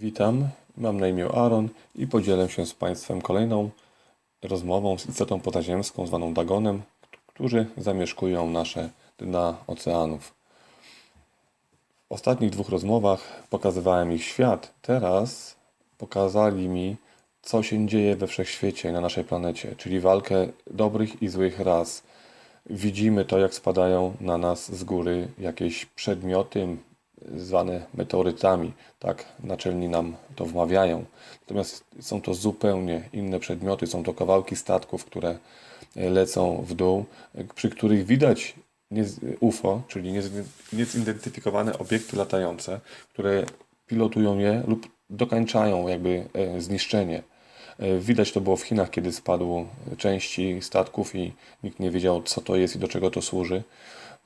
Witam, mam na imię Aaron i podzielę się z Państwem kolejną rozmową z istotą pozaziemską zwaną Dagonem, którzy zamieszkują nasze dna oceanów. W ostatnich dwóch rozmowach pokazywałem ich świat. Teraz pokazali mi, co się dzieje we wszechświecie, na naszej planecie, czyli walkę dobrych i złych ras. Widzimy to, jak spadają na nas z góry jakieś przedmioty zwane meteorytami. Tak naczelni nam to wmawiają. Natomiast są to zupełnie inne przedmioty. Są to kawałki statków, które lecą w dół, przy których widać UFO, czyli niez- niezidentyfikowane obiekty latające, które pilotują je lub dokańczają jakby e, zniszczenie. E, Widać to było w Chinach, kiedy spadło części statków i nikt nie wiedział, co to jest i do czego to służy.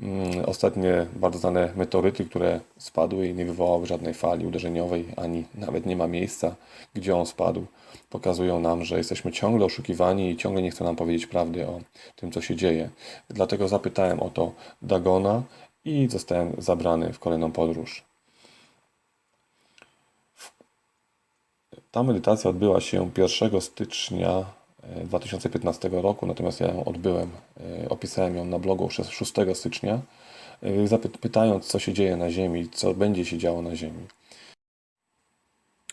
Mm, Ostatnie bardzo znane meteoryty, które spadły i nie wywołały żadnej fali uderzeniowej, ani nawet nie ma miejsca, gdzie on spadł, pokazują nam, że jesteśmy ciągle oszukiwani i ciągle nie chcą nam powiedzieć prawdy o tym, co się dzieje. Dlatego zapytałem o to Dagona i zostałem zabrany w kolejną podróż. Ta medytacja odbyła się 1 stycznia 2015 roku, natomiast ja ją odbyłem, e, opisałem ją na blogu 6 stycznia, e, zapy- pytając, co się dzieje na Ziemi, co będzie się działo na Ziemi.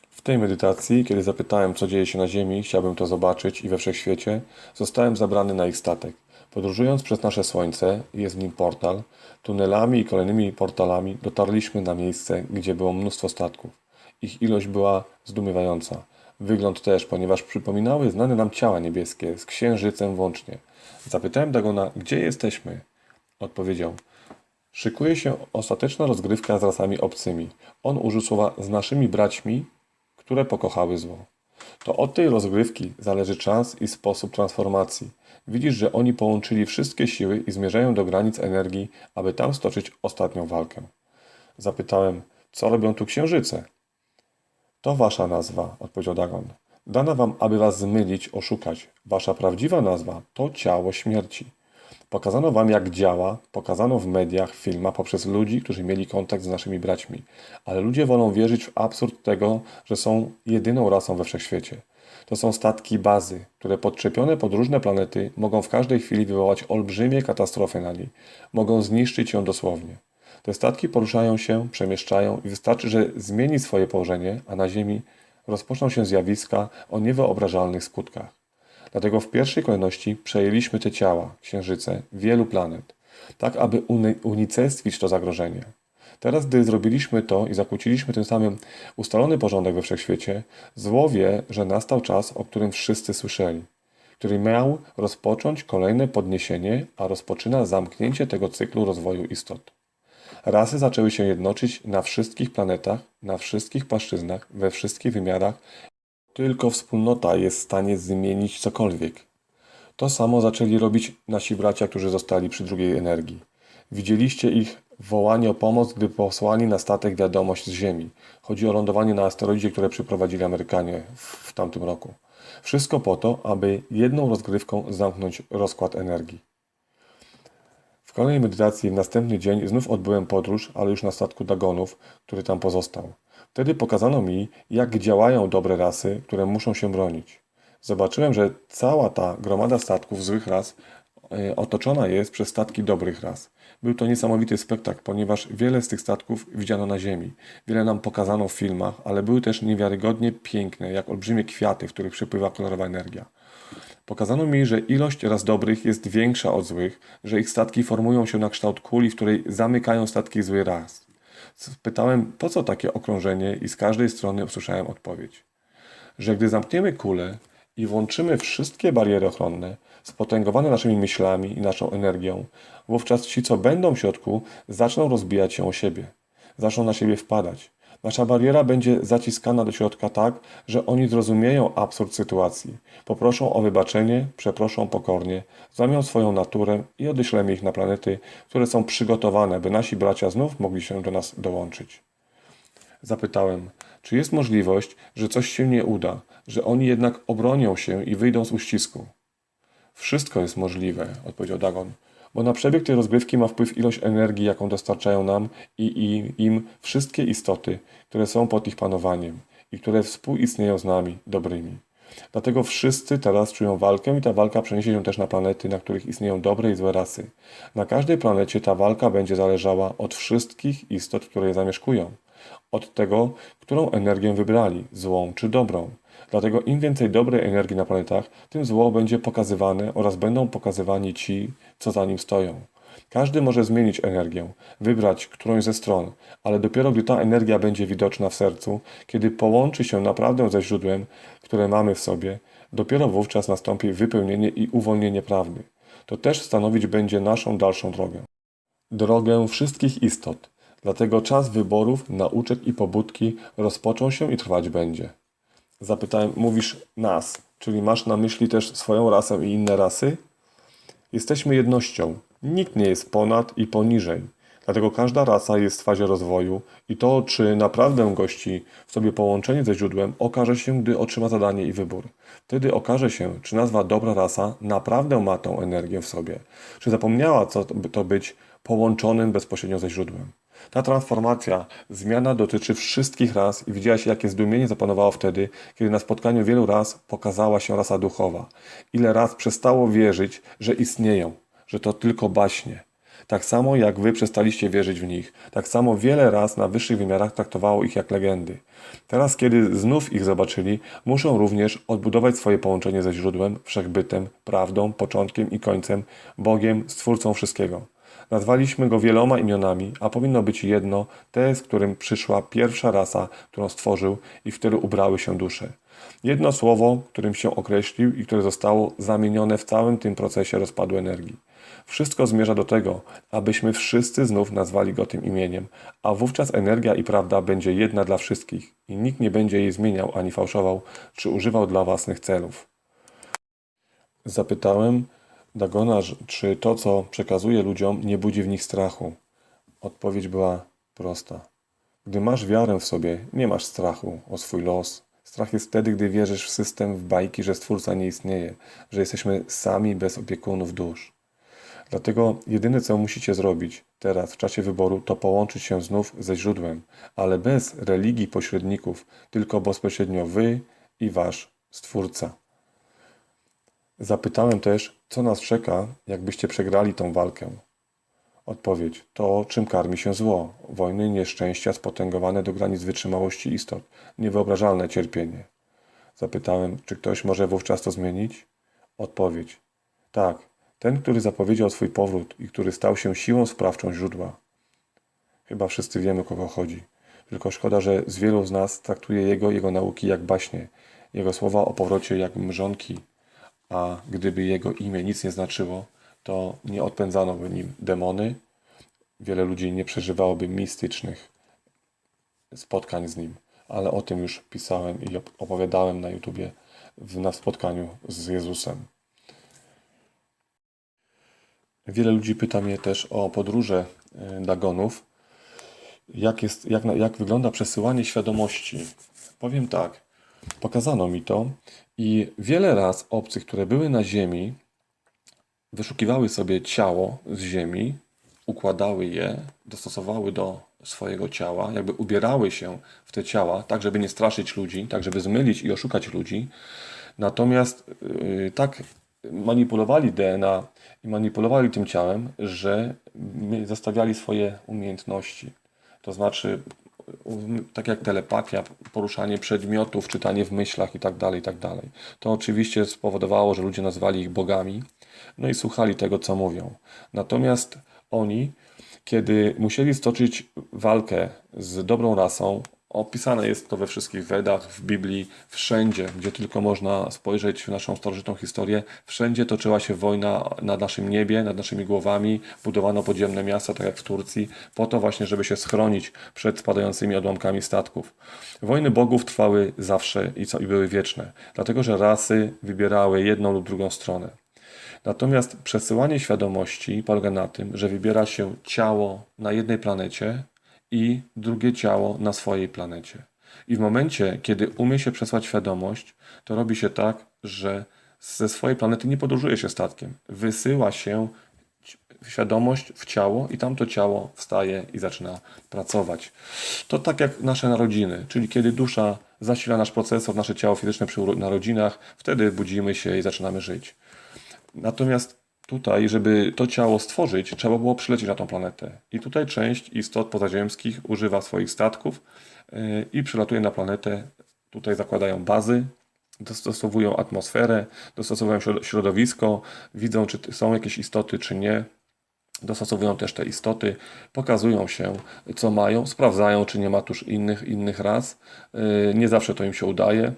W tej medytacji, kiedy zapytałem, co dzieje się na Ziemi, chciałbym to zobaczyć i we wszechświecie, zostałem zabrany na ich statek. Podróżując przez nasze Słońce, jest w nim portal, tunelami i kolejnymi portalami dotarliśmy na miejsce, gdzie było mnóstwo statków. Ich ilość była zdumiewająca. Wygląd też, ponieważ przypominały znane nam ciała niebieskie, z księżycem włącznie. Zapytałem Dagona, gdzie jesteśmy? Odpowiedział, Szykuje się ostateczna rozgrywka z rasami obcymi. On użył słowa z naszymi braćmi, które pokochały zło. To od tej rozgrywki zależy czas i sposób transformacji. Widzisz, że oni połączyli wszystkie siły i zmierzają do granic energii, aby tam stoczyć ostatnią walkę. Zapytałem, co robią tu księżyce? To wasza nazwa, odpowiedział Dagon. Dana wam, aby was zmylić, oszukać. Wasza prawdziwa nazwa to ciało śmierci. Pokazano wam, jak działa, pokazano w mediach, filmach poprzez ludzi, którzy mieli kontakt z naszymi braćmi. Ale ludzie wolą wierzyć w absurd tego, że są jedyną rasą we wszechświecie. To są statki bazy, które podczepione pod różne planety mogą w każdej chwili wywołać olbrzymie katastrofy na niej. Mogą zniszczyć ją dosłownie. Te statki poruszają się, przemieszczają i wystarczy, że zmieni swoje położenie, a na Ziemi rozpoczną się zjawiska o niewyobrażalnych skutkach. Dlatego w pierwszej kolejności przejęliśmy te ciała, księżyce, wielu planet, tak aby uni- unicestwić to zagrożenie. Teraz, gdy zrobiliśmy to i zakłóciliśmy tym samym ustalony porządek we wszechświecie, zło wie, że nastał czas, o którym wszyscy słyszeli, który miał rozpocząć kolejne podniesienie, a rozpoczyna zamknięcie tego cyklu rozwoju istot. Rasy zaczęły się jednoczyć na wszystkich planetach, na wszystkich płaszczyznach, we wszystkich wymiarach. Tylko wspólnota jest w stanie zmienić cokolwiek. To samo zaczęli robić nasi bracia, którzy zostali przy drugiej energii. Widzieliście ich wołanie o pomoc, gdy posłali na statek wiadomość z Ziemi. Chodzi o lądowanie na asteroidzie, które przyprowadzili Amerykanie w, w tamtym roku. Wszystko po to, aby jedną rozgrywką zamknąć rozkład energii. W kolejnej medytacji w następny dzień znów odbyłem podróż, ale już na statku Dagonów, który tam pozostał. Wtedy pokazano mi, jak działają dobre rasy, które muszą się bronić. Zobaczyłem, że cała ta gromada statków złych ras e, otoczona jest przez statki dobrych ras. Był to niesamowity spektakl, ponieważ wiele z tych statków widziano na ziemi. Wiele nam pokazano w filmach, ale były też niewiarygodnie piękne, jak olbrzymie kwiaty, w których przepływa kolorowa energia. Pokazano mi, że ilość raz dobrych jest większa od złych, że ich statki formują się na kształt kuli, w której zamykają statki złych ras. Spytałem, po co takie okrążenie i z każdej strony usłyszałem odpowiedź, że gdy zamkniemy kulę i włączymy wszystkie bariery ochronne, spotęgowane naszymi myślami i naszą energią, wówczas ci, co będą w środku, zaczną rozbijać się o siebie, zaczną na siebie wpadać. Nasza bariera będzie zaciskana do środka tak, że oni zrozumieją absurd sytuacji, poproszą o wybaczenie, przeproszą pokornie, złamią swoją naturę i odeślemy ich na planety, które są przygotowane, by nasi bracia znów mogli się do nas dołączyć. Zapytałem, czy jest możliwość, że coś się nie uda, że oni jednak obronią się i wyjdą z uścisku. Wszystko jest możliwe, odpowiedział Dagon, bo na przebieg tej rozgrywki ma wpływ ilość energii, jaką dostarczają nam i, im wszystkie istoty, które są pod ich panowaniem. i które współistnieją z nami dobrymi. Dlatego wszyscy teraz czują walkę i ta walka przeniesie się też na planety, na których istnieją dobre i złe rasy. Na każdej planecie ta walka będzie zależała od wszystkich istot, które je zamieszkują. Od tego, którą energię wybrali, złą czy dobrą. Dlatego im więcej dobrej energii na planetach, tym zło będzie pokazywane oraz będą pokazywani ci, co za nim stoją. Każdy może zmienić energię, wybrać którąś ze stron, ale dopiero gdy ta energia będzie widoczna w sercu, kiedy połączy się naprawdę ze źródłem, które mamy w sobie, dopiero wówczas nastąpi wypełnienie i uwolnienie prawdy. To też stanowić będzie naszą dalszą drogę. Drogę wszystkich istot. Dlatego czas wyborów, nauczek i pobudki rozpoczął się i trwać będzie. Zapytałem, mówisz nas, czyli masz na myśli też swoją rasę i inne rasy? Jesteśmy jednością. Nikt nie jest ponad i poniżej. Dlatego każda rasa jest w fazie rozwoju i to, czy naprawdę gości w sobie połączenie ze źródłem, okaże się, gdy otrzyma zadanie i wybór. Wtedy okaże się, czy nazwa dobra rasa naprawdę ma tą energię w sobie, czy zapomniała, co to być połączonym bezpośrednio ze źródłem. Ta transformacja, zmiana dotyczy wszystkich ras i widziałaś, jakie zdumienie zapanowało wtedy, kiedy na spotkaniu wielu ras pokazała się rasa duchowa. Ile ras przestało wierzyć, że istnieją, że to tylko baśnie. Tak samo jak wy przestaliście wierzyć w nich, tak samo wiele raz na wyższych wymiarach traktowało ich jak legendy. Teraz, kiedy znów ich zobaczyli, muszą również odbudować swoje połączenie ze źródłem, wszechbytem, prawdą, początkiem i końcem, Bogiem, stwórcą wszystkiego. Nazwaliśmy go wieloma imionami, a powinno być jedno, te, z którym przyszła pierwsza rasa, którą stworzył i w którą ubrały się dusze. Jedno słowo, którym się określił i które zostało zamienione w całym tym procesie rozpadu energii. Wszystko zmierza do tego, abyśmy wszyscy znów nazwali go tym imieniem, a wówczas energia i prawda będzie jedna dla wszystkich i nikt nie będzie jej zmieniał ani fałszował, czy używał dla własnych celów. Zapytałem Dagona, czy to, co przekazuje ludziom, nie budzi w nich strachu. Odpowiedź była prosta. Gdy masz wiarę w sobie, nie masz strachu o swój los. Strach jest wtedy, gdy wierzysz w system, w bajki, że Stwórca nie istnieje, że jesteśmy sami bez opiekunów dusz. Dlatego jedyne, co musicie zrobić teraz, w czasie wyboru, to połączyć się znów ze źródłem, ale bez religii pośredników, tylko bezpośrednio wy i wasz Stwórca. Zapytałem też, co nas czeka, jakbyście przegrali tą walkę. Odpowiedź: to, czym karmi się zło, wojny, nieszczęścia spotęgowane do granic wytrzymałości istot, niewyobrażalne cierpienie. Zapytałem, czy ktoś może wówczas to zmienić? Odpowiedź: tak, ten, który zapowiedział swój powrót i który stał się siłą sprawczą źródła. Chyba wszyscy wiemy, o kogo chodzi. Tylko szkoda, że z wielu z nas traktuje jego, jego nauki jak baśnie, jego słowa o powrocie jak mrzonki, a gdyby jego imię nic nie znaczyło, to nie odpędzano by nim demony. Wiele ludzi nie przeżywałoby mistycznych spotkań z nim, ale o tym już pisałem i opowiadałem na YouTubie na spotkaniu z Jezusem. Wiele ludzi pyta mnie też o podróże e, Dagonów. Jak, jest, jak, jak wygląda przesyłanie świadomości? Powiem tak. Pokazano mi to i wiele raz obcych, które były na Ziemi, wyszukiwały sobie ciało z Ziemi, układały je, dostosowały do swojego ciała, jakby ubierały się w te ciała, tak żeby nie straszyć ludzi, tak żeby zmylić i oszukać ludzi. Natomiast yy, tak manipulowali DNA i manipulowali tym ciałem, że zostawiali swoje umiejętności. To znaczy, tak jak telepatia, poruszanie przedmiotów, czytanie w myślach itd., tak itd. Tak to oczywiście spowodowało, że ludzie nazwali ich bogami, no i słuchali tego, co mówią. Natomiast oni, kiedy musieli stoczyć walkę z dobrą rasą, Opisane jest to we wszystkich Wedach, w Biblii, wszędzie, gdzie tylko można spojrzeć w naszą starożytną historię. Wszędzie toczyła się wojna na naszym niebie, nad naszymi głowami. Budowano podziemne miasta, tak jak w Turcji, po to właśnie, żeby się schronić przed spadającymi odłamkami statków. Wojny bogów trwały zawsze i, co, i były wieczne, dlatego że rasy wybierały jedną lub drugą stronę. Natomiast przesyłanie świadomości polega na tym, że wybiera się ciało na jednej planecie, i drugie ciało na swojej planecie. I w momencie, kiedy umie się przesłać świadomość, to robi się tak, że ze swojej planety nie podróżuje się statkiem. Wysyła się świadomość w ciało i tamto ciało wstaje i zaczyna pracować. To tak jak nasze narodziny, czyli kiedy dusza zasila nasz procesor, nasze ciało fizyczne przy narodzinach, wtedy budzimy się i zaczynamy żyć. Natomiast tutaj, żeby to ciało stworzyć, trzeba było przylecieć na tą planetę. I tutaj część istot pozaziemskich używa swoich statków yy, i przylatuje na planetę. Tutaj zakładają bazy, dostosowują atmosferę, dostosowują środ- środowisko, widzą, czy są jakieś istoty, czy nie. Dostosowują też te istoty, pokazują się, co mają, sprawdzają, czy nie ma tuż innych, innych ras. Yy, Nie zawsze to im się udaje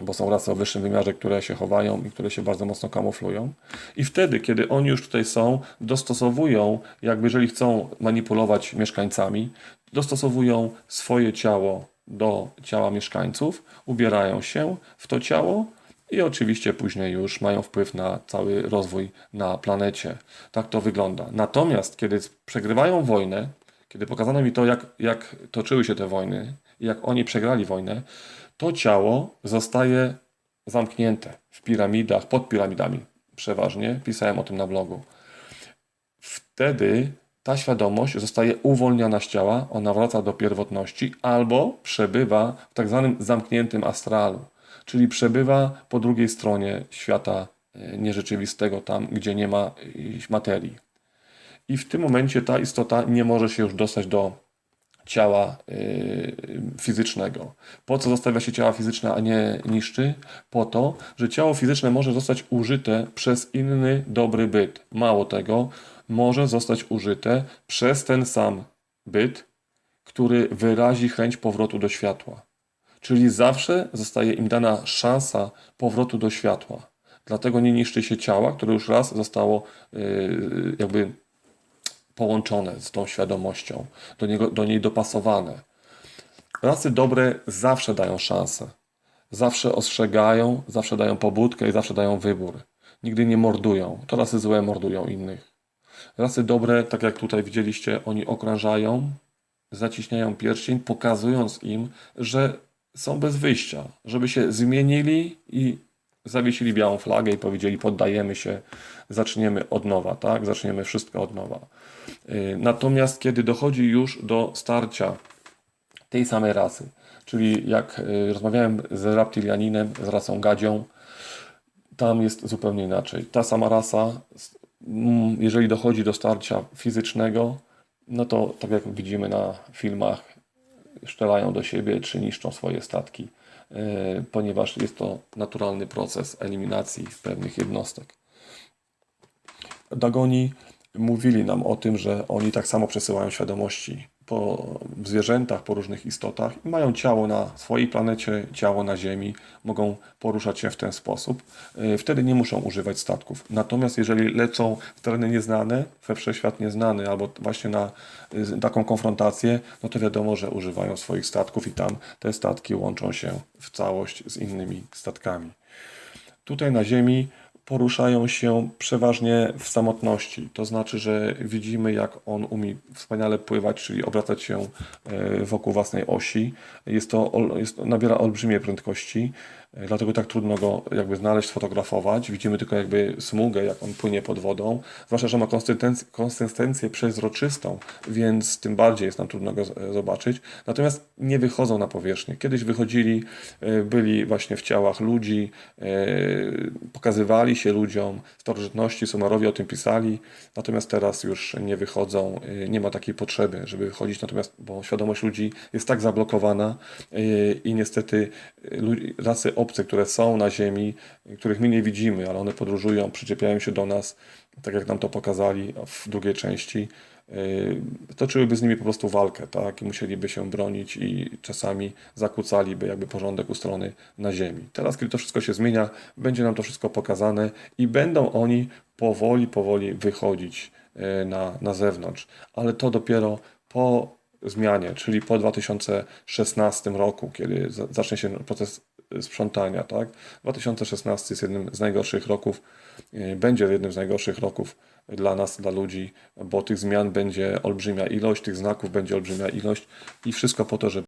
bo są rasy o wyższym wymiarze, które się chowają i które się bardzo mocno kamuflują. I wtedy, kiedy oni już tutaj są, dostosowują, jakby jeżeli chcą manipulować mieszkańcami, dostosowują swoje ciało do ciała mieszkańców, ubierają się w to ciało i oczywiście później już mają wpływ na cały rozwój na planecie. Tak to wygląda. Natomiast kiedy przegrywają wojnę, kiedy pokazano mi to, jak, jak toczyły się te wojny, jak oni przegrali wojnę, to ciało zostaje zamknięte w piramidach, pod piramidami przeważnie. Pisałem o tym na blogu. Wtedy ta świadomość zostaje uwolniona z ciała, ona wraca do pierwotności albo przebywa w tak zwanym zamkniętym astralu, czyli przebywa po drugiej stronie świata e, nierzeczywistego, tam gdzie nie ma e, materii. I w tym momencie ta istota nie może się już dostać do ciała y, fizycznego. Po co zostawia się ciała fizyczne, a nie niszczy? Po to, że ciało fizyczne może zostać użyte przez inny dobry byt. Mało tego, może zostać użyte przez ten sam byt, który wyrazi chęć powrotu do światła. Czyli zawsze zostaje im dana szansa powrotu do światła. Dlatego nie niszczy się ciała, które już raz zostało y, jakby połączone z tą świadomością, do, niego, do niej dopasowane. Rasy dobre zawsze dają szansę. Zawsze ostrzegają, zawsze dają pobudkę i zawsze dają wybór. Nigdy nie mordują. To rasy złe mordują innych. Rasy dobre, tak jak tutaj widzieliście, oni okrążają, zaciśniają pierścień, pokazując im, że są bez wyjścia, żeby się zmienili i zawiesili białą flagę i powiedzieli poddajemy się, zaczniemy od nowa, tak? Zaczniemy wszystko od nowa. Yy, Natomiast kiedy dochodzi już do starcia tej samej rasy, czyli jak yy, rozmawiałem z reptilianinem, z rasą gadzią, tam jest zupełnie inaczej. Ta sama rasa, mm, jeżeli dochodzi do starcia fizycznego, no to tak jak widzimy na filmach, szczelają do siebie czy niszczą swoje statki, yy, ponieważ jest to naturalny proces eliminacji pewnych jednostek. Dagoni mówili nam o tym, że oni tak samo przesyłają świadomości po zwierzętach, po różnych istotach mają ciało na swojej planecie, ciało na Ziemi, mogą poruszać się w ten sposób. Yy, Wtedy nie muszą używać statków. Natomiast jeżeli lecą w tereny nieznane, we wszechświat nieznany, albo właśnie na y, taką konfrontację, no to wiadomo, że używają swoich statków i tam te statki łączą się w całość z innymi statkami. Tutaj na Ziemi poruszają się przeważnie w samotności. To znaczy, że widzimy, jak on umie wspaniale pływać, czyli obracać się e, wokół własnej osi. Jest to, jest, nabiera olbrzymie prędkości, dlatego tak trudno go jakby znaleźć, sfotografować. Widzimy tylko jakby smugę, jak on płynie pod wodą. Zwłaszcza, że ma konsystencję, konsystencję przezroczystą, więc tym bardziej jest nam trudno go zobaczyć. Natomiast nie wychodzą na powierzchnię. Kiedyś wychodzili, e, byli właśnie w ciałach ludzi, e, pokazywali się ludziom, starożytności, Sumerowie o tym pisali, natomiast teraz już nie wychodzą, e, nie ma takiej potrzeby, żeby wychodzić, natomiast bo świadomość ludzi jest tak zablokowana i niestety rasy obce, które są na Ziemi, których my nie widzimy, ale one podróżują, przyczepiają się do nas, tak jak nam to pokazali w drugiej części, yy, toczyłyby z nimi po prostu walkę, tak? I musieliby się bronić i czasami zakłócaliby jakby porządek ustalony na ziemi. Teraz, kiedy to wszystko się zmienia, będzie nam to wszystko pokazane i będą oni powoli, powoli wychodzić yy, na, na zewnątrz. Ale to dopiero po zmianie, czyli po 2016 roku, kiedy za- zacznie się proces sprzątania, tak? 2016 jest jednym z najgorszych roków, yy, będzie jednym z najgorszych roków dla nas, dla ludzi, bo tych zmian będzie olbrzymia ilość, tych znaków będzie olbrzymia ilość i wszystko po to, żeby